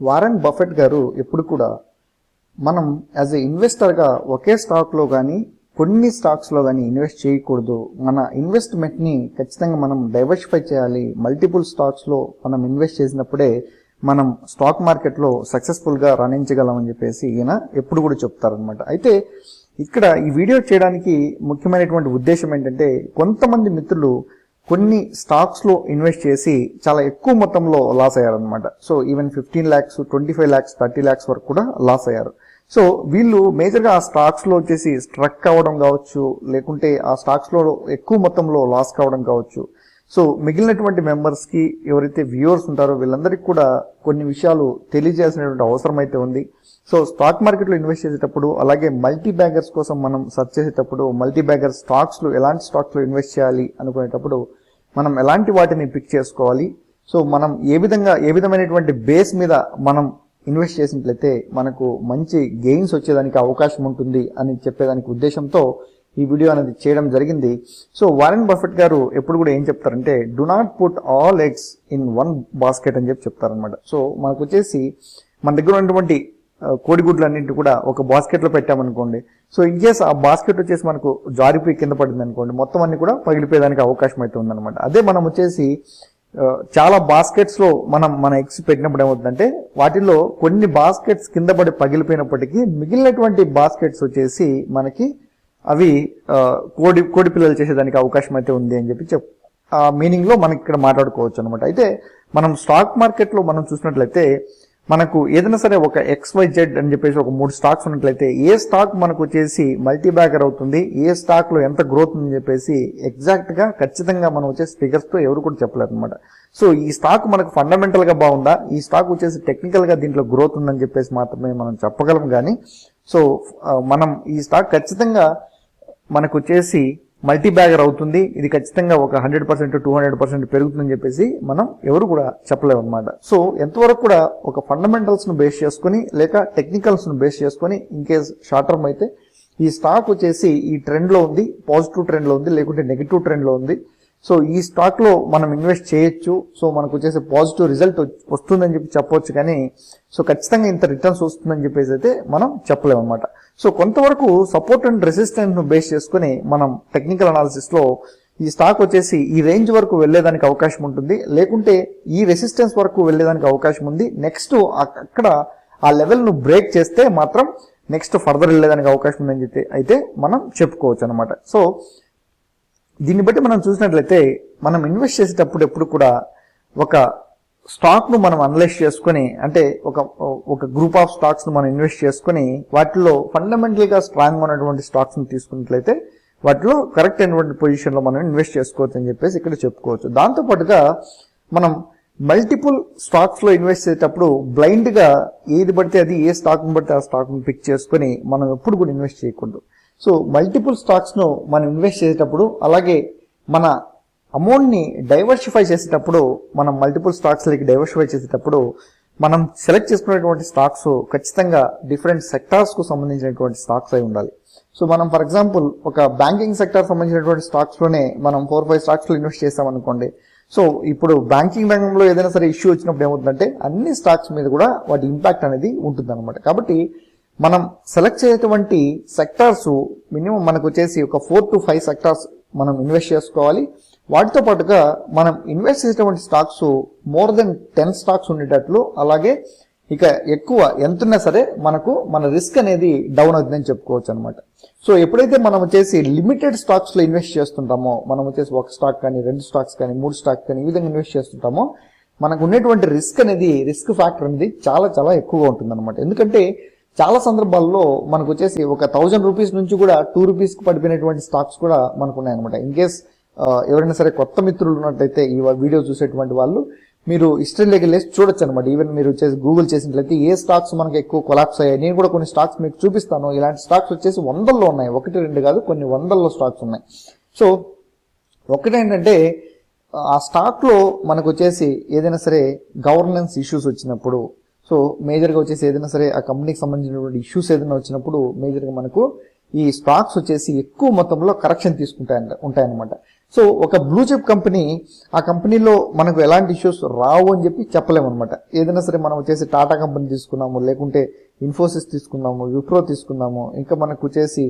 Warren Buffett గారు ఎప్పుడు కూడా మనం యాజ్ ఎ ఇన్వెస్టర్గా ఒకే స్టాక్లో కానీ కొన్ని స్టాక్స్లో కానీ ఇన్వెస్ట్ చేయకూడదు. మన ఇన్వెస్ట్మెంట్ని ఖచ్చితంగా మనం డైవర్సిఫై చేయాలి. మల్టిపుల్ స్టాక్స్లో మనం ఇన్వెస్ట్ చేసినప్పుడే మనం స్టాక్ మార్కెట్లో సక్సెస్ఫుల్గా రాణించగలమని చెప్పేసి ఈయన ఎప్పుడు కూడా చెప్తారనమాట అయితే ఇక్కడ ఈ వీడియో చేయడానికి ముఖ్యమైనటువంటి ఉద్దేశం ఏంటంటే కొంతమంది మిత్రులు కొన్ని స్టాక్స్లో ఇన్వెస్ట్ చేసి చాలా ఎక్కువ మొత్తంలో loss అయ్యారనమాట so even fifteen lakhs twenty five lakhs thirty lakhs వరకు కూడా లాస్ అయ్యారు. సో వీళ్ళు మేజర్గా ఆ స్టాక్స్లో వచ్చేసి స్ట్రక్ అవ్వడం కావచ్చు లేకుంటే ఆ స్టాక్స్లో ఎక్కువ మొత్తంలో లాస్ కావడం కావచ్చు సో మిగిలినటువంటి మెంబర్స్కి ఎవరైతే వ్యూవర్స్ ఉంటారో వీళ్ళందరికీ కూడా కొన్ని విషయాలు తెలియజేయాల్సినటువంటి అవసరం అయితే ఉంది. సో స్టాక్ మార్కెట్లో ఇన్వెస్ట్ చేసేటప్పుడు అలాగే మల్టీ బ్యాగర్స్ కోసం మనం సెర్చ్ చేసేటప్పుడు మల్టీ బ్యాగర్ స్టాక్స్లో ఎలాంటి స్టాక్స్లో ఇన్వెస్ట్ చేయాలి అనుకునేటప్పుడు మనం ఎలాంటి వాటిని పిక్ చేసుకోవాలి? సో మనం ఏ విధంగా ఏ విధమైనటువంటి బేస్ మీద మనం ఇన్వెస్ట్ చేసినట్లయితే మనకు మంచి గెయిన్స్ వచ్చేదానికి అవకాశం ఉంటుంది అని చెప్పేదానికి ఉద్దేశంతో ఈ వీడియో అనేది చేయడం జరిగింది. సో వారెన్ బఫెట్ గారు ఎప్పుడు కూడా ఏం చెప్తారంటే do not put all eggs in one basket అని చెప్పి చెప్తారనమాట సో మనకు వచ్చేసి మన దగ్గర ఉన్నటువంటి కోడిగుడ్లు కోడిగుడ్లన్నింటి కూడా ఒక బాస్కెట్లో పెట్టామనుకోండి. సో ఇన్ కేస్ ఆ బాస్కెట్ వచ్చేసి మనకు జారిపోయి కింద పడింది అనుకోండి మొత్తం అన్ని కూడా పగిలిపోయేదానికి అవకాశం అయితే ఉందన్నమాట. అదే మనం వచ్చేసి చాలా బాస్కెట్స్లో మనం మన ఎగ్స్ పెట్టినప్పుడు ఏమవుతుందంటే వాటిలో కొన్ని బాస్కెట్స్ కింద పడి పగిలిపోయినప్పటికీ మిగిలినటువంటి బాస్కెట్స్ వచ్చేసి మనకి అవి కోడి కోడి పిల్లలు చేసేదానికి అవకాశం అయితే ఉంది అని చెప్పి చెప్ ఆ మీనింగ్లో మనకి ఇక్కడ మాట్లాడుకోవచ్చు అనమాట అయితే మనం స్టాక్ మార్కెట్లో మనం చూసినట్లయితే మనకు ఏదైనా సరే ఒక ఎక్స్ వై జెడ్ అని చెప్పేసి ఒక మూడు స్టాక్స్ ఉన్నట్లయితే ఏ స్టాక్ మనకు వచ్చేసి మల్టీ బ్యాగర్ అవుతుంది ఏ స్టాక్లో ఎంత గ్రోత్ ఉందని చెప్పేసి ఎగ్జాక్ట్గా ఖచ్చితంగా మనం వచ్చేసి ఫిగర్స్తో ఎవరు కూడా చెప్పలేరు అనమాట సో ఈ స్టాక్ మనకు ఫండమెంటల్గా బాగుందా? ఈ స్టాక్ వచ్చేసి టెక్నికల్గా దీంట్లో గ్రోత్ ఉందని చెప్పేసి మాత్రమే మనం చెప్పగలం కానీ సో మనం ఈ స్టాక్ ఖచ్చితంగా మనకు వచ్చేసి మల్టీ బ్యాగర్ అవుతుంది. ఇది ఖచ్చితంగా ఒక hundred percent two hundred percent పెరుగుతుందని చెప్పేసి మనం ఎవరు కూడా చెప్పలేము అనమాట సో ఎంతవరకు కూడా ఒక ఫండమెంటల్స్ను బేస్ చేసుకుని లేక టెక్నికల్స్ను బేస్ చేసుకొని ఇన్ కేస్ షార్ట్ టర్మ్ అయితే ఈ స్టాక్ వచ్చేసి ఈ ట్రెండ్లో ఉంది పాజిటివ్ ట్రెండ్లో ఉంది లేకుంటే నెగిటివ్ ట్రెండ్లో ఉంది. సో ఈ స్టాక్లో మనం ఇన్వెస్ట్ చేయొచ్చు. సో మనకు వచ్చేసి పాజిటివ్ రిజల్ట్ వస్తుందని చెప్పి చెప్పవచ్చు కానీ సో ఖచ్చితంగా ఇంత రిటర్న్స్ వస్తుందని చెప్పేసి అయితే మనం చెప్పలేము అనమాట సో కొంతవరకు సపోర్ట్ అండ్ రెసిస్టెన్స్ను బేస్ చేసుకుని మనం టెక్నికల్ అనాలిసిస్లో ఈ స్టాక్ వచ్చేసి ఈ రేంజ్ వరకు వెళ్ళేదానికి అవకాశం ఉంటుంది. లేకుంటే ఈ రెసిస్టెన్స్ వరకు వెళ్ళేదానికి అవకాశం ఉంది. నెక్స్ట్ అక్కడ ఆ లెవెల్ను బ్రేక్ చేస్తే మాత్రం నెక్స్ట్ ఫర్దర్ వెళ్ళేదానికి అవకాశం ఉందని చెప్పి అయితే మనం చెప్పుకోవచ్చు అనమాట సో దీన్ని బట్టి మనం చూసినట్లయితే మనం ఇన్వెస్ట్ చేసేటప్పుడు ఎప్పుడు కూడా ఒక స్టాక్ను మనం అనలైజ్ చేసుకొని అంటే ఒక ఒక గ్రూప్ ఆఫ్ స్టాక్స్ను మనం ఇన్వెస్ట్ చేసుకొని వాటిలో ఫండమెంటల్గా స్ట్రాంగ్ ఉన్నటువంటి స్టాక్స్ని తీసుకున్నట్లయితే వాటిలో కరెక్ట్ అయినటువంటి పొజిషన్లో మనం ఇన్వెస్ట్ చేసుకోవచ్చు అని చెప్పేసి ఇక్కడ చెప్పుకోవచ్చు. దాంతో పాటుగా మనం మల్టిపుల్ స్టాక్స్లో ఇన్వెస్ట్ చేసేటప్పుడు బ్లైండ్గా ఏది పడితే అది ఏ స్టాక్ని బట్టి ఆ స్టాక్ను పిక్ చేసుకొని మనం ఎప్పుడు కూడా ఇన్వెస్ట్ చేయకూడదు. సో మల్టిపుల్ స్టాక్స్ను మనం ఇన్వెస్ట్ చేసేటప్పుడు అలాగే మన అమౌంట్ని డైవర్సిఫై చేసేటప్పుడు మనం మల్టిపుల్ స్టాక్స్ లకి డైవర్సిఫై చేసేటప్పుడు మనం సెలెక్ట్ చేసుకునేటువంటి స్టాక్స్ ఖచ్చితంగా డిఫరెంట్ సెక్టార్స్కు సంబంధించినటువంటి స్టాక్స్ అయి ఉండాలి. సో మనం ఫర్ ఎగ్జాంపుల్ ఒక బ్యాంకింగ్ సెక్టార్ సంబంధించినటువంటి స్టాక్స్లోనే మనం ఫోర్ ఫైవ్ స్టాక్స్లో ఇన్వెస్ట్ చేసామనుకోండి సో ఇప్పుడు బ్యాంకింగ్ రంగంలో ఏదైనా సరే ఇష్యూ వచ్చినప్పుడు ఏమవుతుందంటే అన్ని స్టాక్స్ మీద కూడా వాటి ఇంపాక్ట్ అనేది ఉంటుంది కాబట్టి మనం సెలెక్ట్ చేసేటువంటి సెక్టార్స్ మినిమం మనకు వచ్చేసి ఒక ఫోర్ టు ఫైవ్ సెక్టార్స్ మనం ఇన్వెస్ట్ చేసుకోవాలి. వాటితో పాటుగా మనం ఇన్వెస్ట్ చేసేటువంటి stocks more than ten stocks ఉండేటట్లు అలాగే ఇక ఎక్కువ ఎంతున్నా సరే మనకు మన రిస్క్ అనేది డౌన్ అవుతుందని చెప్పుకోవచ్చు అనమాట సో ఎప్పుడైతే మనం వచ్చేసి లిమిటెడ్ స్టాక్స్లో ఇన్వెస్ట్ చేస్తుంటామో మనం వచ్చేసి ఒక స్టాక్ కానీ రెండు స్టాక్స్ కానీ మూడు స్టాక్స్ కానీ ఈ విధంగా ఇన్వెస్ట్ చేస్తుంటామో మనకు ఉన్నటువంటి రిస్క్ అనేది రిస్క్ ఫ్యాక్టర్ అనేది చాలా చాలా ఎక్కువగా ఉంటుంది ఎందుకంటే చాలా సందర్భాల్లో మనకు వచ్చేసి ఒక థౌజండ్ రూపీస్ నుంచి కూడా టూ రూపీస్కి పడిపోయినటువంటి స్టాక్స్ కూడా మనకు ఉన్నాయన్నమాట ఇన్ కేస్ ఎవరైనా సరే కొత్త మిత్రులు ఉన్నట్టయితే ఈ వీడియో చూసేటువంటి వాళ్ళు మీరు హిస్టరీలోకి వెళ్ళేసి చూడొచ్చు అనమాట ఈవెన్ మీరు వచ్చేసి గూగుల్ చేసినట్లయితే ఏ స్టాక్స్ మనకి ఎక్కువ కొలాప్స్ అయ్యాయి? నేను కూడా కొన్ని స్టాక్స్ మీకు చూపిస్తాను. ఇలాంటి స్టాక్స్ వచ్చేసి వందల్లో ఉన్నాయి. ఒకటి రెండు కాదు కొన్ని వందల్లో స్టాక్స్ ఉన్నాయి. సో ఒకటేంటంటే ఆ స్టాక్లో మనకు వచ్చేసి ఏదైనా సరే గవర్నెన్స్ ఇష్యూస్ వచ్చినప్పుడు సో మేజర్గా వచ్చేసి ఏదైనా సరే ఆ కంపెనీకి సంబంధించినటువంటి ఇష్యూస్ ఏదైనా వచ్చినప్పుడు మేజర్గా మనకు ఈ స్టాక్స్ వచ్చేసి ఎక్కువ మొత్తంలో కరెక్షన్ తీసుకుంటాయంట ఉంటాయన్నమాట. సో ఒక బ్లూ చిప్ కంపెనీ ఆ కంపెనీలో మనకు ఎలాంటి ఇష్యూస్ రావు అని చెప్పి చెప్పలేము అనమాట ఏదైనా సరే మనం వచ్చేసి టాటా కంపెనీ తీసుకున్నాము లేకుంటే ఇన్ఫోసిస్ తీసుకున్నాము విప్రో తీసుకున్నాము ఇంకా మనకు వచ్చేసి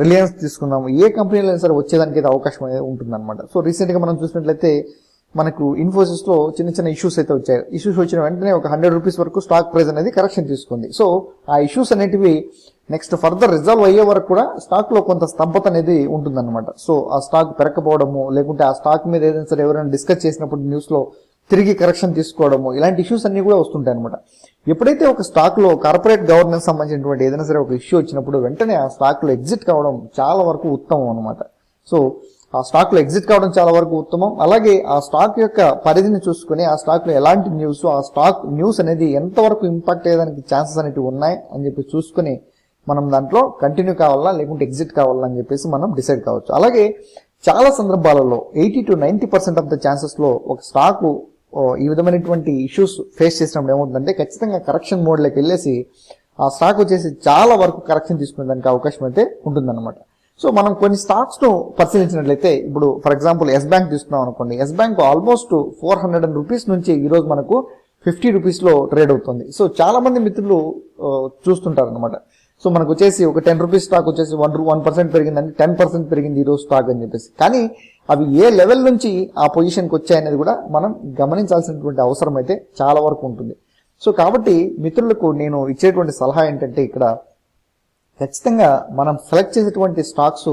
రిలయన్స్ తీసుకున్నాము ఏ కంపెనీలో అయినా సరే వచ్చేదానికి అయితే అవకాశం అనేది ఉంటుందన్నమాట. సో రీసెంట్గా మనం చూసినట్లయితే మనకు ఇన్ఫోసిస్లో చిన్న చిన్న ఇష్యూస్ అయితే వచ్చాయి. ఇష్యూస్ వచ్చిన వెంటనే ఒక హండ్రెడ్ రూపీస్ వరకు స్టాక్ ప్రైస్ అనేది కరెక్షన్ తీసుకుంది. సో ఆ ఇష్యూస్ అనేటివి నెక్స్ట్ ఫర్దర్ రిజాల్వ్ అయ్యే వరకు కూడా స్టాక్లో కొంత స్తబ్దత అనేది ఉంటుందన్నమాట. సో ఆ స్టాక్ పెరకపోవడము లేకుంటే ఆ స్టాక్ మీద ఏదైనా సరే ఎవరైనా డిస్కస్ చేసినప్పుడు న్యూస్లో తిరిగి కరెక్షన్ తీసుకోవడము ఇలాంటి ఇష్యూస్ అన్ని కూడా వస్తుంటాయి అనమాట ఎప్పుడైతే ఒక స్టాక్లో కార్పొరేట్ గవర్నెన్స్ సంబంధించినటువంటి ఏదైనా సరే ఒక ఇష్యూ వచ్చినప్పుడు వెంటనే ఆ స్టాక్లో ఎగ్జిట్ కావడం చాలా వరకు ఉత్తమం అనమాట సో ఆ స్టాక్లో ఎగ్జిట్ కావడం చాలా వరకు ఉత్తమం. అలాగే ఆ స్టాక్ యొక్క పరిధిని చూసుకుని ఆ స్టాక్లో ఎలాంటి న్యూస్ ఆ స్టాక్ న్యూస్ అనేది ఎంతవరకు ఇంపాక్ట్ అయ్యేదానికి ఛాన్సెస్ అనేవి ఉన్నాయి అని చెప్పి చూసుకుని మనం దాంట్లో కంటిన్యూ కావాలా లేకుంటే ఎగ్జిట్ కావాలా అని చెప్పేసి మనం డిసైడ్ కావచ్చు. అలాగే చాలా సందర్భాలలో eighty to ninety percent of the ఛాన్సెస్లో ఒక స్టాక్ ఈ విధమైనటువంటి ఇష్యూస్ ఫేస్ చేసినప్పుడు ఏమవుతుందంటే ఖచ్చితంగా కరెక్షన్ మోడ్లోకి వెళ్ళేసి ఆ స్టాక్ వచ్చేసి చాలా వరకు కరెక్షన్ తీసుకునే దానికి అవకాశం అయితే ఉంటుందన్నమాట. సో మనం కొన్ని స్టాక్స్ను పరిశీలించినట్లయితే ఇప్పుడు ఫర్ ఎగ్జాంపుల్ ఎస్ బ్యాంక్ తీసుకున్నాం అనుకోండి. Yes Bank almost four hundred and rupees నుంచి ఈరోజు మనకు ఫిఫ్టీ రూపీస్లో ట్రేడ్ అవుతుంది. సో చాలామంది మిత్రులు చూస్తుంటారు అనమాట సో మనకు వచ్చేసి ఒక టెన్ రూపీస్ స్టాక్ వచ్చేసి వన్ వన్ పర్సెంట్ పెరిగిందని టెన్ పర్సెంట్ పెరిగింది ఈరోజు స్టాక్ అని చెప్పేసి. కానీ అవి ఏ లెవెల్ నుంచి ఆ పొజిషన్కి వచ్చాయనేది కూడా మనం గమనించాల్సినటువంటి అవసరం అయితే చాలా వరకు ఉంటుంది. సో కాబట్టి మిత్రులకు నేను ఇచ్చేటువంటి సలహా ఏంటంటే ఇక్కడ ఖచ్చితంగా మనం సెలెక్ట్ చేసేటువంటి స్టాక్స్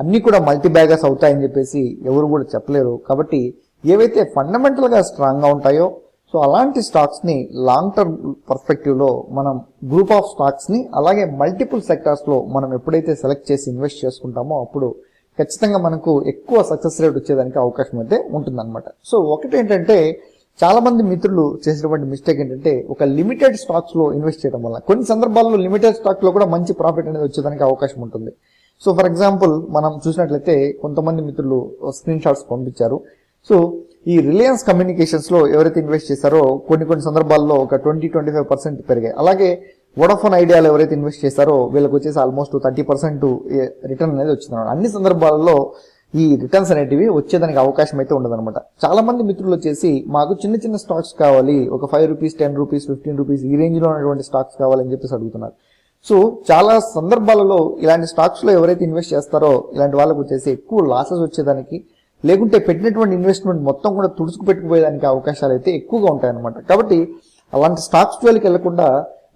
అన్నీ కూడా మల్టీ బ్యాగర్స్ అవుతాయని చెప్పేసి ఎవరు కూడా చెప్పలేరు. కాబట్టి ఏవైతే ఫండమెంటల్గా స్ట్రాంగ్గా ఉంటాయో సో అలాంటి స్టాక్స్ని లాంగ్ టర్మ్ పర్స్పెక్టివ్లో మనం గ్రూప్ ఆఫ్ స్టాక్స్ని అలాగే మల్టిపుల్ సెక్టార్స్లో మనం ఎప్పుడైతే సెలెక్ట్ చేసి ఇన్వెస్ట్ చేసుకుంటామో అప్పుడు ఖచ్చితంగా మనకు ఎక్కువ సక్సెస్ రేట్ వచ్చేదానికి అవకాశం అయితే ఉంటుందన్నమాట. సో ఒకటి ఏంటంటే చాలామంది మిత్రులు చేసినటువంటి మిస్టేక్ ఏంటంటే ఒక లిమిటెడ్ స్టాక్స్లో ఇన్వెస్ట్ చేయడం వల్ల. కొన్ని సందర్భాల్లో లిమిటెడ్ స్టాక్లో కూడా మంచి ప్రాఫిట్ అనేది వచ్చేదానికి అవకాశం ఉంటుంది. సో ఫర్ ఎగ్జాంపుల్ మనం చూసినట్లయితే కొంతమంది మిత్రులు స్క్రీన్ షాట్స్ పంపించారు. సో ఈ రిలయన్స్ కమ్యూనికేషన్స్లో ఎవరైతే ఇన్వెస్ట్ చేశారో కొన్ని కొన్ని సందర్భాల్లో ఒక ట్వంటీ ట్వంటీ ఫైవ్ పర్సెంట్ పెరిగాయి. అలాగే వోడాఫోన్ ఐడియాలో ఎవరైతే ఇన్వెస్ట్ చేశారో వీళ్ళకి వచ్చేసి ఆల్మోస్ట్ థర్టీ పర్సెంట్ రిటర్న్ అనేది వచ్చింది అన్ని సందర్భాల్లో ఈ రిటర్న్స్ అనేటివి వచ్చేదానికి అవకాశం అయితే ఉండదన్నమాట. చాలా మంది మిత్రులు వచ్చేసి మాకు చిన్న చిన్న స్టాక్స్ కావాలి ఒక five rupees ten rupees fifteen rupees ఈ రేంజ్లో ఉన్నటువంటి స్టాక్స్ కావాలని చెప్పేసి అడుగుతున్నారు. సో చాలా సందర్భాలలో ఇలాంటి స్టాక్స్లో ఎవరైతే ఇన్వెస్ట్ చేస్తారో ఇలాంటి వాళ్ళకు వచ్చేసి ఎక్కువ లాసెస్ వచ్చేదానికి లేకుంటే పెట్టినటువంటి ఇన్వెస్ట్మెంట్ మొత్తం కూడా తుడుచుకు పెట్టుకుపోయేదానికి అవకాశాలు అయితే ఎక్కువగా ఉంటాయన్నమాట. కాబట్టి అలాంటి స్టాక్స్ జోలికి వెళ్ళకుండా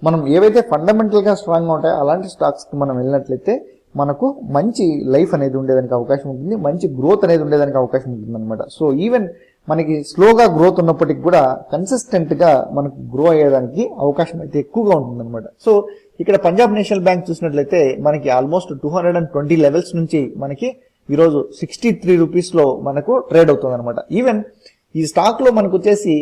మనం ఏవైతే ఫండమెంటల్గా స్ట్రాంగ్గా ఉంటాయో అలాంటి స్టాక్స్కి మనం వెళ్ళినట్లయితే మనకు మంచి లైఫ్ అనేది ఉండేదానికి అవకాశం ఉంటుంది మంచి గ్రోత్ అనేది ఉండేదానికి అవకాశం ఉంటుంది అనమాట సో ఈవెన్ మనకి స్లోగా గ్రోత్ ఉన్నప్పటికీ కూడా కన్సిస్టెంట్గా మనకు గ్రో అయ్యేదానికి అవకాశం అయితే ఎక్కువగా ఉంటుంది అనమాట సో ఇక్కడ పంజాబ్ నేషనల్ బ్యాంక్ చూసినట్లయితే మనకి almost two hundred and twenty levels నుంచి మనకి ఈరోజు సిక్స్టీ త్రీ రూపీస్లో మనకు ట్రేడ్ అవుతుంది అనమాట ఈవెన్ ఈ స్టాక్లో మనకు వచ్చేసి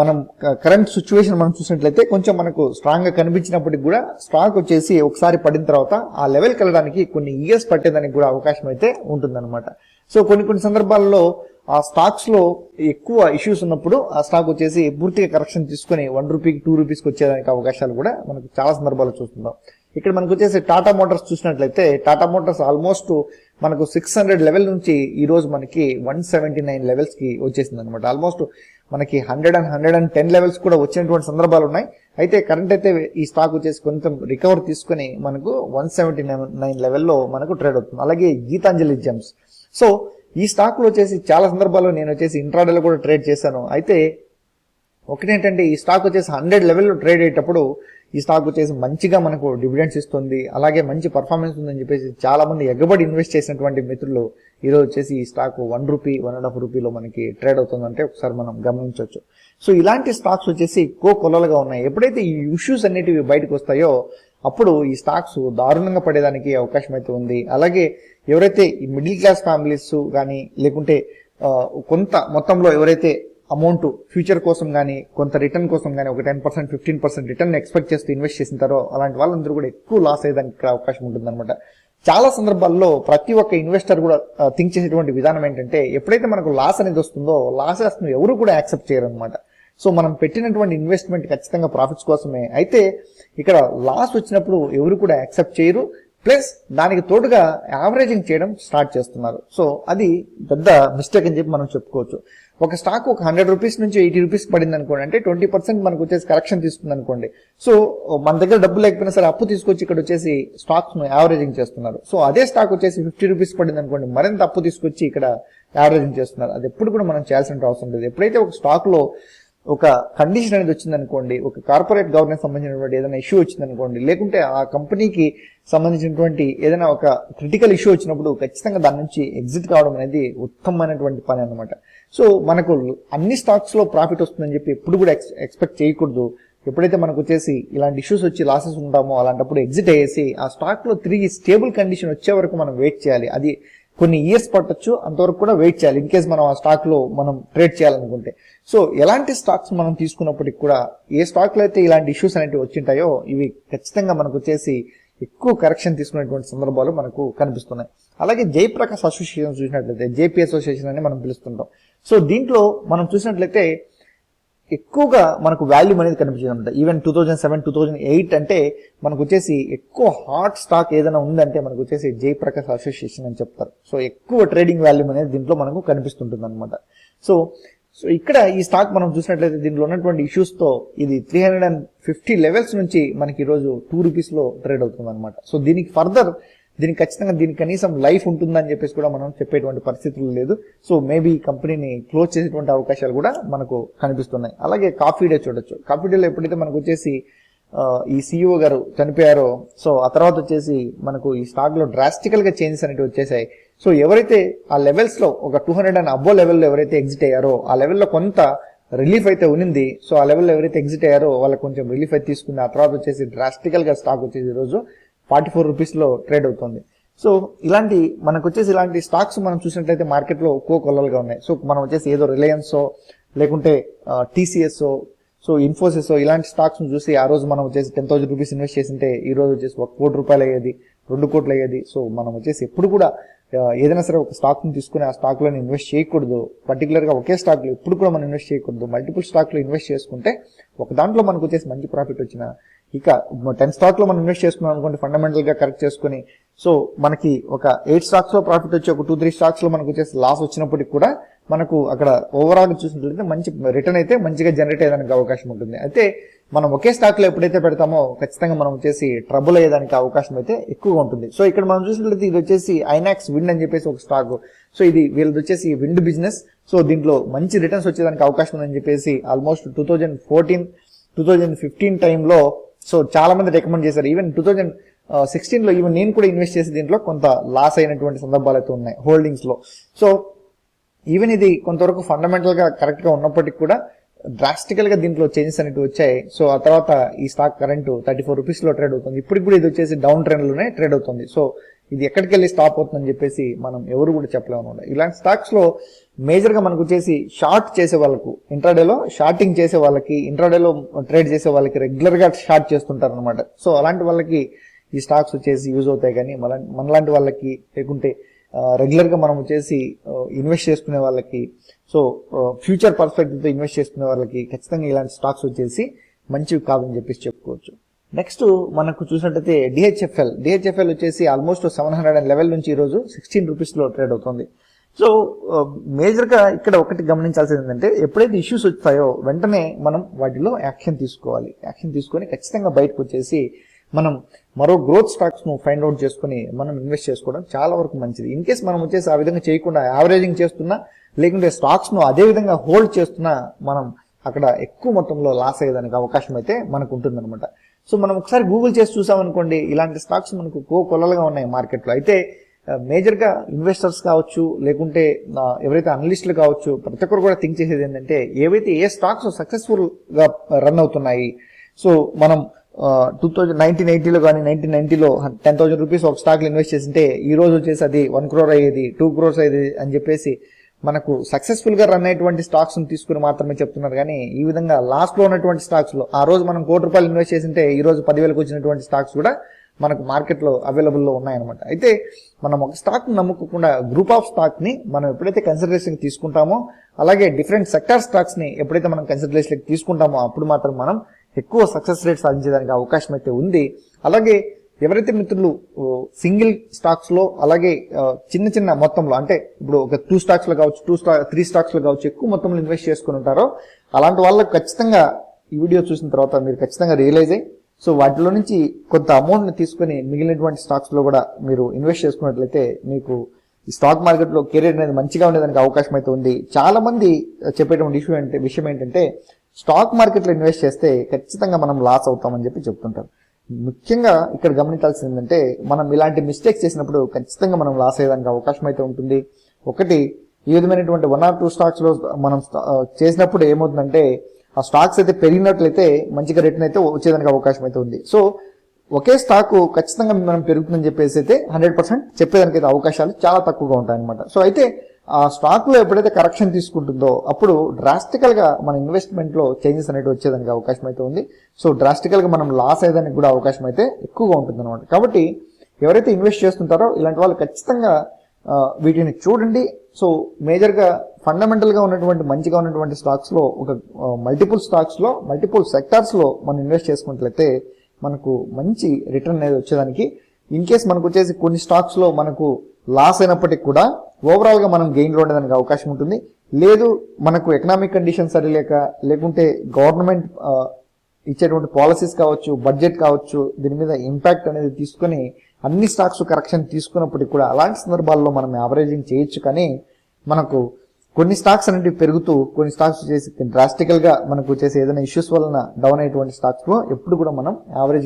మనం కరెంట్ సిచ్యువేషన్ మనం చూసినట్లయితే కొంచెం మనకు స్ట్రాంగ్గా కనిపించినప్పటికి కూడా స్టాక్ వచ్చేసి ఒకసారి పడిన తర్వాత ఆ లెవెల్కి వెళ్ళడానికి కొన్ని ఇయర్స్ పట్టేదానికి కూడా అవకాశం అయితే ఉంటుందన్నమాట. సో కొన్ని కొన్ని సందర్భాల్లో ఆ స్టాక్స్లో ఎక్కువ ఇష్యూస్ ఉన్నప్పుడు ఆ స్టాక్ వచ్చేసి పూర్తిగా కరెక్షన్ తీసుకొని వన్ రూపీకి టూ రూపీస్కి వచ్చేదానికి అవకాశాలు కూడా మనకు చాలా సందర్భాలు చూస్తున్నాం. ఇక్కడ మనకు వచ్చేసి టాటా మోటార్స్ చూసినట్లయితే టాటా మోటార్స్ ఆల్మోస్ట్ మనకు సిక్స్ హండ్రెడ్ లెవెల్ నుంచి ఈరోజు మనకి వన్ సెవెంటీ నైన్ లెవెల్స్కి వచ్చేసింది అనమాట ఆల్మోస్ట్ మనకి hundred and hundred and ten levels కూడా వచ్చినటువంటి సందర్భాలు ఉన్నాయి. అయితే కరెంట్ అయితే ఈ స్టాక్ వచ్చేసి కొంచెం రికవర్ తీసుకొని మనకు వన్ సెవెంటీ నైన్ లెవెల్లో మనకు ట్రేడ్ అవుతుంది. అలాగే గీతాంజలి జెమ్స్ సో ఈ స్టాక్లో వచ్చేసి చాలా సందర్భాల్లో నేను వచ్చేసి ఇంట్రాడేలో కూడా ట్రేడ్ చేశాను. అయితే ఒకటేంటంటే ఈ స్టాక్ వచ్చేసి హండ్రెడ్ లెవెల్లో ట్రేడ్ అయ్యేటప్పుడు ఈ స్టాక్ వచ్చేసి మంచిగా మనకు డివిడెండ్స్ ఇస్తుంది. అలాగే మంచి పర్ఫార్మెన్స్ ఉందని చెప్పేసి చాలా మంది ఎగ్గబడి ఇన్వెస్ట్ చేసినటువంటి మిత్రులు ఈరోజు వచ్చేసి ఈ stock one rupee one and half రూపీలో మనకి ట్రేడ్ అవుతుందంటే ఒకసారి మనం గమనించవచ్చు. సో ఇలాంటి స్టాక్స్ వచ్చేసి కో కొలలుగా ఉన్నాయి. ఎప్పుడైతే ఈ ఇష్యూస్ అనేటివి బయటకు వస్తాయో అప్పుడు ఈ స్టాక్స్ దారుణంగా పడేదానికి అవకాశం అయితే ఉంది. అలాగే ఎవరైతే ఈ మిడిల్ క్లాస్ ఫ్యామిలీస్ కానీ లేకుంటే కొంత మొత్తంలో ఎవరైతే అమౌంట్ ఫ్యూచర్ కోసం కానీ కొంత రిటర్న్ కోసం కానీ ఒక ten percent fifteen percent return expect చేస్తూ ఇన్వెస్ట్ చేసింటారో అలాంటి వాళ్ళందరూ కూడా ఎక్కువ లాస్ అయ్యేదానికి ఇక్కడ అవకాశం ఉంటుందన్నమాట. చాలా సందర్భాల్లో ప్రతి ఒక్క ఇన్వెస్టర్ కూడా థింక్ చేసేటువంటి విధానం ఏంటంటే ఎప్పుడైతే మనకు లాస్ అనేది వస్తుందో లాసెస్ను ఎవరు కూడా యాక్సెప్ట్ చేయరు అనమాట సో మనం పెట్టినటువంటి ఇన్వెస్ట్మెంట్ ఖచ్చితంగా ప్రాఫిట్స్ కోసమే. అయితే ఇక్కడ లాస్ వచ్చినప్పుడు ఎవరు కూడా యాక్సెప్ట్ చేయరు. ప్లస్ దానికి తోడుగా యావరేజింగ్ చేయడం స్టార్ట్ చేస్తున్నారు. సో అది పెద్ద మిస్టేక్ అని చెప్పి మనం చెప్పుకోవచ్చు. ఒక స్టాక్ ఒక హండ్రెడ్ రూపీస్ నుంచి ఎయిటీ రూపీస్ పడింది అనుకోండి. అంటే ట్వంటీ పర్సెంట్ మనకు వచ్చేసి కరెక్షన్ తీసుకుంది అనుకోండి. సో మన దగ్గర డబ్బు లేకపోయినా సరే అప్పు తీసుకొచ్చి ఇక్కడ వచ్చేసి స్టాక్స్ను యావరేజింగ్ చేస్తున్నారు. సో అదే స్టాక్ వచ్చేసి ఫిఫ్టీ రూపీస్ పడింది అనుకోండి మరింత అప్పు తీసుకొచ్చి ఇక్కడ యావరేజింగ్ చేస్తున్నారు. అది ఎప్పుడు కూడా మనం చేయాల్సిన అవసరం లేదు. ఎప్పుడైతే ఒక స్టాక్లో ఒక కండిషన్ అనేది వచ్చిందనుకోండి ఒక కార్పొరేట్ గవర్నెన్స్ సంబంధించినటువంటి ఏదైనా ఇష్యూ వచ్చిందనుకోండి లేకుంటే ఆ కంపెనీకి సంబంధించినటువంటి ఏదైనా ఒక క్రిటికల్ ఇష్యూ వచ్చినప్పుడు ఖచ్చితంగా దాని నుంచి ఎగ్జిట్ కావడం అనేది ఉత్తమమైనటువంటి పని అనమాట సో మనకు అన్ని స్టాక్స్లో ప్రాఫిట్ వస్తుందని చెప్పి ఎప్పుడు కూడా ఎక్స్పెక్ట్ చేయకూడదు. ఎప్పుడైతే మనకు వచ్చేసి ఇలాంటి ఇష్యూస్ వచ్చి లాసెస్ ఉంటామో అలాంటప్పుడు ఎగ్జిట్ అయ్యేసి ఆ స్టాక్లో తిరిగి స్టేబుల్ కండిషన్ వచ్చే వరకు మనం వెయిట్ చేయాలి. అది కొన్ని ఇయర్స్ పట్టొచ్చు అంతవరకు కూడా వెయిట్ చేయాలి. ఇన్ కేస్ మనం ఆ స్టాక్లో మనం ట్రేడ్ చేయాలనుకుంటే. సో ఎలాంటి స్టాక్స్ మనం తీసుకున్నప్పటికి కూడా ఏ స్టాక్లో అయితే ఇలాంటి ఇష్యూస్ అనేవి వచ్చింటాయో ఇవి ఖచ్చితంగా మనకు వచ్చేసి ఎక్కువ కరెక్షన్ తీసుకునేటువంటి సందర్భాలు మనకు కనిపిస్తున్నాయి. అలాగే జయప్రకాష్ అసోసియేషన్ చూసినట్లయితే జేపీ అసోసియేషన్ అని మనం పిలుస్తుంటాం. సో దీంట్లో మనం చూసినట్లయితే ఎక్కువగా మనకు వాల్యూ అనేది కనిపించింది అనమాట even two thousand seven two thousand eight అంటే మనకు వచ్చేసి ఎక్కువ హాట్ స్టాక్ ఏదైనా ఉందంటే మనకు వచ్చేసి జయప్రకాష్ అసోసియేషన్ అని చెప్తారు. సో ఎక్కువ ట్రేడింగ్ వాల్యూ అనేది దీంట్లో మనకు కనిపిస్తుంటుంది అనమాట సో సో ఇక్కడ ఈ స్టాక్ మనం చూసినట్లయితే దీంట్లో ఉన్నటువంటి ఇష్యూస్తో ఇది three hundred and fifty levels నుంచి మనకి ఈరోజు టూ రూపీస్లో ట్రేడ్ అవుతుంది అనమాట సో దీనికి ఫర్దర్ దీనికి ఖచ్చితంగా దీనికి కనీసం లైఫ్ ఉంటుందని చెప్పేసి కూడా మనం చెప్పేటువంటి పరిస్థితులు లేదు. సో మేబీ ఈ కంపెనీని క్లోజ్ చేసేటువంటి అవకాశాలు కూడా మనకు కనిపిస్తున్నాయి. అలాగే కాఫీ డే చూడొచ్చు. కాఫీ డేలో ఎప్పుడైతే మనకు వచ్చేసి ఈ సిఇఓ గారు చనిపోయారో సో ఆ తర్వాత వచ్చేసి మనకు ఈ స్టాక్లో డ్రాస్టికల్గా చేంజెస్ అనేవి వచ్చేసాయి. సో ఎవరైతే ఆ లెవెల్స్లో ఒక టూ హండ్రెడ్ అండ్ అబ్బో లెవెల్లో ఎవరైతే ఎగ్జిట్ అయ్యారో ఆ లెవెల్లో కొంత రిలీఫ్ అయితే ఉన్నింది. సో ఆ లెవెల్లో ఎవరైతే ఎగ్జిట్ అయ్యారో వాళ్ళకి కొంచెం రిలీఫ్ అయితే తీసుకుంది. ఆ తర్వాత వచ్చేసి డ్రాస్టికల్గా స్టాక్ వచ్చేసి ఈరోజు రోజు ఫార్టీ ఫోర్ రూపీస్లో ట్రేడ్ అవుతుంది. సో ఇలాంటి మనకు వచ్చేసి ఇలాంటి స్టాక్స్ మనం చూసినట్లయితే మార్కెట్లో ఒక్కో ఉన్నాయి. సో మనం వచ్చేసి ఏదో రిలయన్స్ లేకుంటే టీసీఎస్ సో ఇన్ఫోసిస్ ఇలాంటి స్టాక్స్ చూసి ఆ రోజు మనం వచ్చేసి టెన్ థౌసండ్ రూపీస్ ఇన్వెస్ట్ చేసింటే ఈ రోజు వచ్చేసి ఒక కోటి రూపాయలు అయ్యేది రెండు కోట్లు అయ్యేది. సో మనం వచ్చేసి ఎప్పుడు కూడా ఏదైనా సరే ఒక స్టాక్ తీసుకుని ఆ స్టాక్లో ఇన్వెస్ట్ చేయకూడదు. పర్టికులర్గా ఒకే స్టాక్లో ఎప్పుడు కూడా మనం ఇన్వెస్ట్ చేయకూడదు. మల్టిపుల్ స్టాక్లో ఇన్వెస్ట్ చేసుకుంటే ఒక దాంట్లో మనకు వచ్చేసి మంచి ప్రాఫిట్ వచ్చిన ఇక టెన్ స్టాక్లో మనం ఇన్వెస్ట్ చేసుకున్నాం అనుకోండి ఫండమెంటల్గా కరెక్ట్ చేసుకుని. సో మనకి ఒక ఎయిట్ స్టాక్స్లో ప్రాఫిట్ వచ్చి ఒక టూ త్రీ స్టాక్స్లో మనకు వచ్చేసి లాస్ వచ్చినప్పటికి కూడా మనకు అక్కడ ఓవరాల్ చూసినట్లయితే మంచి రిటర్న్ అయితే మంచిగా జనరేట్ అయ్యేదానికి అవకాశం ఉంటుంది. అయితే మనం ఒకే స్టాక్లో ఎప్పుడైతే పెడతామో ఖచ్చితంగా మనం వచ్చేసి ట్రబుల్ అయ్యేదానికి అవకాశం అయితే ఎక్కువగా ఉంటుంది. సో ఇక్కడ మనం చూసినట్లయితే ఇది వచ్చేసి ఐనాక్స్ విండ్ అని చెప్పేసి ఒక స్టాక్. సో ఇది వీళ్ళది వచ్చేసి విండ్ బిజినెస్. సో దీంట్లో మంచి రిటర్న్స్ వచ్చేదానికి అవకాశం ఉందని చెప్పేసి almost two thousand fourteen two thousand fifteen టైంలో సో చాలా మంది రికమెండ్ చేశారు. ఈవెన్ టూ థౌజండ్ సిక్స్టీన్లో ఈవెన్ నేను కూడా ఇన్వెస్ట్ చేసే దీంట్లో కొంత లాస్ అయినటువంటి సందర్భాలు అయితే ఉన్నాయి హోల్డింగ్స్లో సో ఈవెన్ ఇది కొంతవరకు ఫండమెంటల్గా కరెక్ట్గా ఉన్నప్పటికీ కూడా డ్రాస్టికల్గా దీంట్లో చేంజెస్ అనేవి వచ్చాయి. సో ఆ తర్వాత ఈ స్టాక్ కరెంట్ థర్టీ ఫోర్ రూపీస్లో ట్రేడ్ అవుతుంది. ఇప్పటికి కూడా ఇది వచ్చేసి డౌన్ ట్రెండ్లోనే ట్రేడ్ అవుతుంది. సో ఇది ఎక్కడికి వెళ్ళి స్టాప్ అవుతుందని చెప్పేసి మనం ఎవరు కూడా చెప్పలేము అనమాట. ఇలాంటి స్టాక్స్లో మేజర్గా మనకు వచ్చేసి షార్ట్ చేసే వాళ్ళకు ఇంట్రాడేలో షార్టింగ్ చేసే వాళ్ళకి ఇంట్రాడేలో ట్రేడ్ చేసే వాళ్ళకి రెగ్యులర్గా షార్ట్ చేస్తుంటారు అనమాట. సో అలాంటి వాళ్ళకి ఈ స్టాక్స్ వచ్చేసి యూజ్ అవుతాయి కానీ మన మనలాంటి వాళ్ళకి లేకుంటే రెగ్యులర్గా మనం వచ్చేసి ఇన్వెస్ట్ చేసుకునే వాళ్ళకి సో ఫ్యూచర్ పర్స్పెక్టివ్తో ఇన్వెస్ట్ చేసుకునే వాళ్ళకి ఖచ్చితంగా ఇలాంటి స్టాక్స్ వచ్చేసి మంచివి కాదని చెప్పేసి చెప్పుకోవచ్చు. నెక్స్ట్ మనకు చూసినట్టయితే డిహెచ్ఎఫ్ఎల్ డిహెచ్ఎఫ్ఎల్ వచ్చేసి almost seven hundred and level నుంచి ఈ రోజు సిక్స్టీన్ రూపీస్లో ట్రేడ్ అవుతుంది. సో మేజర్గా ఇక్కడ ఒకటి గమనించాల్సింది ఏంటంటే ఎప్పుడైతే ఇష్యూస్ వస్తాయో వెంటనే మనం వాటిలో యాక్షన్ తీసుకోవాలి. యాక్షన్ తీసుకొని ఖచ్చితంగా బయటకు వచ్చేసి మనం మరో గ్రోత్ స్టాక్స్ను ఫైండ్ అవుట్ చేసుకుని మనం ఇన్వెస్ట్ చేసుకోవడం చాలా వరకు మంచిది. ఇన్ కేస్ మనం వచ్చేసి ఆ విధంగా చేయకుండా యావరేజింగ్ చేస్తున్నా లేకుంటే స్టాక్స్ను అదే విధంగా హోల్డ్ చేస్తున్నా మనం అక్కడ ఎక్కువ మొత్తంలో లాస్ అయ్యేదానికి అవకాశం అయితే మనకు ఉంటుందన్నమాట. సో మనం ఒకసారి గూగుల్ చేసి చూసామనుకోండి ఇలాంటి స్టాక్స్ మనకు కో కొలలుగా ఉన్నాయి మార్కెట్లో. అయితే మేజర్గా ఇన్వెస్టర్స్ కావచ్చు లేకుంటే ఎవరైతే అనలిస్టులు కావచ్చు ప్రతి ఒక్కరు కూడా థింక్ చేసేది ఏంటంటే ఏవైతే ఏ స్టాక్స్ సక్సెస్ఫుల్గా రన్ అవుతున్నాయి సో మనం టూ థౌజండ్ నైన్టీన్ ఎయిటీలో కానీ నైన్టీన్ నైన్టీలో టెన్ థౌసండ్ రూపీస్ ఒక స్టాక్ ఇన్వెస్ట్ చేసింటే ఈ రోజు వచ్చేసి అది వన్ క్రోర్ అయ్యేది టూ క్రోర్స్ అయ్యేది అని చెప్పేసి మనకు సక్సెస్ఫుల్గా రన్ అయ్యేటువంటి స్టాక్స్ తీసుకుని మాత్రమే చెప్తున్నారు. కానీ ఈ విధంగా లాస్ట్లో ఉన్నటువంటి స్టాక్స్లో ఆ రోజు మనం కోటి రూపాయలు ఇన్వెస్ట్ చేసింటే ఈ రోజు పదివేలకు వచ్చినటువంటి స్టాక్స్ కూడా మనకు మార్కెట్లో అవైలబుల్లో ఉన్నాయన్నమాట. అయితే మనం ఒక స్టాక్ నమ్ముకోకుండా గ్రూప్ ఆఫ్ స్టాక్ని మనం ఎప్పుడైతే కన్సిడరేషన్ తీసుకుంటామో అలాగే డిఫరెంట్ సెక్టార్ స్టాక్స్ని ఎప్పుడైతే మనం కన్సిడరేషన్ తీసుకుంటామో అప్పుడు మాత్రం మనం ఎక్కువ సక్సెస్ రేట్ సాధించడానికి అవకాశం అయితే ఉంది. అలాగే ఎవరైతే మిత్రులు సింగిల్ స్టాక్స్లో అలాగే చిన్న చిన్న మొత్తంలో అంటే ఇప్పుడు ఒక టూ స్టాక్స్లో కావచ్చు టూ స్టాక్ త్రీ స్టాక్స్లో కావచ్చు ఎక్కువ మొత్తంలో ఇన్వెస్ట్ చేసుకుని ఉంటారో అలాంటి వాళ్ళకి ఖచ్చితంగా ఈ వీడియో చూసిన తర్వాత మీరు ఖచ్చితంగా రియలైజ్ అయ్యి సో వాటిలో నుంచి కొంత అమౌంట్ని తీసుకుని మిగిలినటువంటి స్టాక్స్లో కూడా మీరు ఇన్వెస్ట్ చేసుకున్నట్లయితే మీకు ఈ స్టాక్ మార్కెట్లో కెరీర్ అనేది మంచిగా ఉండేదానికి అవకాశం అయితే ఉంది. చాలా మంది చెప్పేటువంటి ఇష్యూ అంటే విషయం ఏంటంటే స్టాక్ మార్కెట్లో ఇన్వెస్ట్ చేస్తే ఖచ్చితంగా మనం లాస్ అవుతామని చెప్పి చెప్తుంటారు. ముఖ్యంగా ఇక్కడ గమనించాల్సింది ఏంటంటే మనం ఇలాంటి మిస్టేక్స్ చేసినప్పుడు ఖచ్చితంగా మనం లాస్ అయ్యేదానికి అవకాశం అయితే ఉంటుంది. ఒకటి ఈ విధమైనటువంటి వన్ ఆర్ టూ స్టాక్స్లో మనం చేసినప్పుడు ఏమవుతుందంటే ఆ స్టాక్స్ అయితే పెరిగినట్లయితే మంచిగా రిటర్న్ అయితే వచ్చేదానికి అవకాశం అయితే ఉంది. సో ఒకే స్టాక్ ఖచ్చితంగా మనం పెరుగుతుందని చెప్పేసి అయితే హండ్రెడ్ పర్సెంట్ చెప్పేదానికి అయితే అవకాశాలు చాలా తక్కువగా ఉంటాయి అనమాట సో అయితే ఆ స్టాక్లో ఎప్పుడైతే కరెక్షన్ తీసుకుంటుందో అప్పుడు డ్రాస్టికల్గా మన ఇన్వెస్ట్మెంట్లో చేంజెస్ అనేవి వచ్చేదానికి అవకాశం అయితే ఉంది. సో డ్రాస్టికల్గా మనం లాస్ అయ్యేదానికి కూడా అవకాశం అయితే ఎక్కువగా ఉంటుంది అనమాట కాబట్టి ఎవరైతే ఇన్వెస్ట్ చేస్తుంటారో ఇలాంటి వాళ్ళు ఖచ్చితంగా వీటిని చూడండి. సో మేజర్గా ఫండమెంటల్గా ఉన్నటువంటి మంచిగా ఉన్నటువంటి స్టాక్స్లో ఒక మల్టిపుల్ స్టాక్స్లో మల్టిపుల్ సెక్టార్స్లో మనం ఇన్వెస్ట్ చేసుకున్నట్లయితే మనకు మంచి రిటర్న్ అనేది వచ్చేదానికి. ఇన్ కేస్ మనకు వచ్చేసి కొన్ని స్టాక్స్లో మనకు లాస్ అయినప్పటికి కూడా ఓవరాల్గా మనం గెయిన్లో ఉండడానికి అవకాశం ఉంటుంది. లేదు మనకు ఎకనామిక్ కండిషన్ సరిలేక లేకుంటే గవర్నమెంట్ ఇచ్చేటువంటి పాలసీస్ కావచ్చు బడ్జెట్ కావచ్చు దీని మీద ఇంపాక్ట్ అనేది తీసుకొని అన్ని స్టాక్స్ కరెక్షన్ తీసుకున్నప్పటికీ కూడా అలాంటి సందర్భాల్లో మనం యావరేజింగ్ చేయొచ్చు కానీ మనకు కొన్ని స్టాక్స్ అనేవి పెరుగుతూ కొన్ని స్టాక్స్ చేసి డ్రాస్టికల్గా మనకు చేసే ఏదైనా ఇష్యూస్ వలన డౌన్ అయ్యేటువంటి స్టాక్స్లో ఎప్పుడు కూడా మనం యావరేజ్